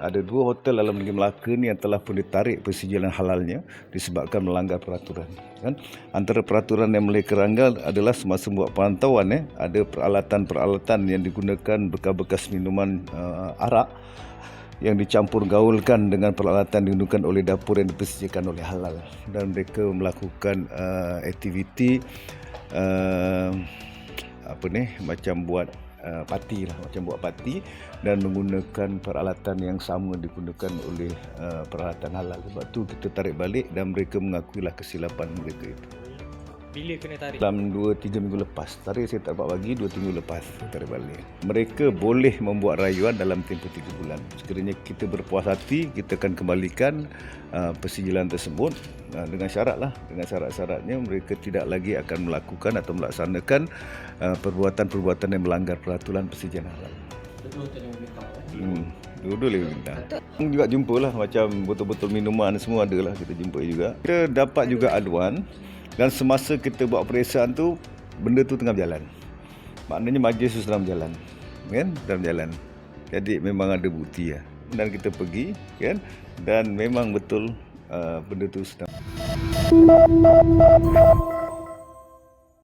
ada dua hotel dalam negeri Melaka ni yang telah pun ditarik persetujuan halalnya disebabkan melanggar peraturan kan? Antara peraturan yang mereka langgar adalah semasa buat pantauan eh ada peralatan-peralatan yang digunakan bekas-bekas minuman uh, arak yang dicampur gaulkan dengan peralatan digunakan oleh dapur yang dipersetujukan oleh halal. Dan mereka melakukan uh, aktiviti uh, apa ni macam buat uh, parti lah macam buat parti dan menggunakan peralatan yang sama digunakan oleh uh, peralatan halal. Sebab tu kita tarik balik dan mereka mengakuilah kesilapan mereka itu Bila kena tarik? dalam 2-3 minggu lepas tarik saya tak dapat bagi 2-3 minggu lepas saya tarik balik mereka boleh membuat rayuan dalam tempoh 3 bulan sekiranya kita berpuas hati kita akan kembalikan uh, persijilan tersebut uh, dengan syarat lah dengan syarat-syaratnya mereka tidak lagi akan melakukan atau melaksanakan uh, perbuatan-perbuatan yang melanggar peraturan persijilan halal Betul hotel yang minta eh? Hmm, dua-dua lagi minta. Juga jumpa lah macam botol-botol minuman semua ada lah kita jumpa juga. Kita dapat juga aduan dan semasa kita buat peperiksaan tu benda tu tengah berjalan. Maknanya majlis tu sedang berjalan. Kan? Dalam jalan. Jadi memang ada bukti lah. Dan kita pergi kan dan memang betul uh, benda tu sedang